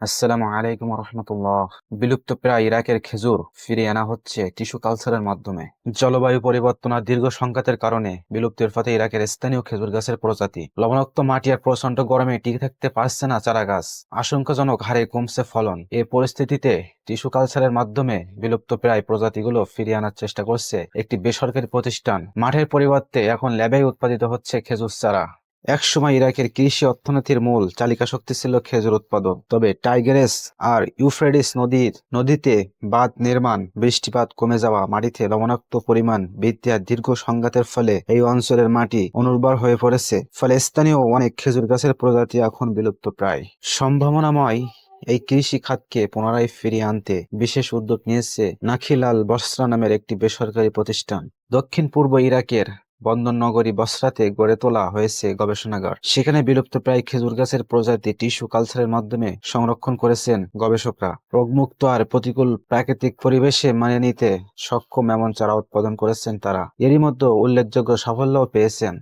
আসসালামু আলাইকুম রহমতুল্লাহ বিলুপ্ত প্রায় ইরাকের খেজুর ফিরিয়ে আনা হচ্ছে টিস্যু কালচারের মাধ্যমে। জলবায়ু পরিবর্তন আর দীর্ঘ সংঘাতের কারণে বিলুপ্তির পথে ইরাকের স্থানীয় খেজুর গাছের প্রজাতি। লবণাক্ত মাটি আর প্রচণ্ড গরমে টিকে থাকতে পারছে না চারা গাছ। আশঙ্কাজনক হারে কমছে ফলন। এই পরিস্থিতিতে টিস্যু কালচারের মাধ্যমে বিলুপ্ত প্রায় প্রজাতিগুলো ফিরিয়ে আনার চেষ্টা করছে একটি বেসরকারি প্রতিষ্ঠান। মাঠের পরিবর্তে এখন ল্যাবে উৎপাদিত হচ্ছে খেজুর চারা। একসময় ইরাকের কৃষি অর্থনীতির মূল চালিকা শক্তি ছিল খেজুর উৎপাদন। তবে টাইগ্রেস আর ইউফ্রেডিস নদীর নদীতে বাঁধ নির্মাণ বৃষ্টিপাত কমে যাওয়া, মাটিতে লবণাক্ত পরিমাণ বৃদ্ধি আর দীর্ঘ সংঘাতের ফলে এই অঞ্চলের মাটি অনুর্বর হয়ে পড়েছে। ফলে স্থানীয় অনেক খেজুর গাছের প্রজাতি এখন বিলুপ্ত প্রায়। সম্ভাবনাময় এই কৃষি খাতকে পুনরায় ফিরিয়ে আনতে বিশেষ উদ্যোগ নিয়েছে নাখিলাল বসরা নামের একটি বেসরকারি প্রতিষ্ঠান। দক্ষিণ পূর্ব ইরাকের বন্দর নগরী বসরাতে গড়ে তোলা হয়েছে গবেষণাগার। সেখানে বিলুপ্ত প্রায় খেজুর গাছের প্রজাতি, টিস্যু কালচারের মাধ্যমে সংরক্ষণ করেছেন গবেষকরা। রোগমুক্ত আর প্রতিকূল প্রাকৃতিক পরিবেশে মানিয়ে নিতে সক্ষম এমন চারা উৎপাদন করেছেন তারা। এরই মধ্যে উল্লেখযোগ্য সাফল্যও পেয়েছেন।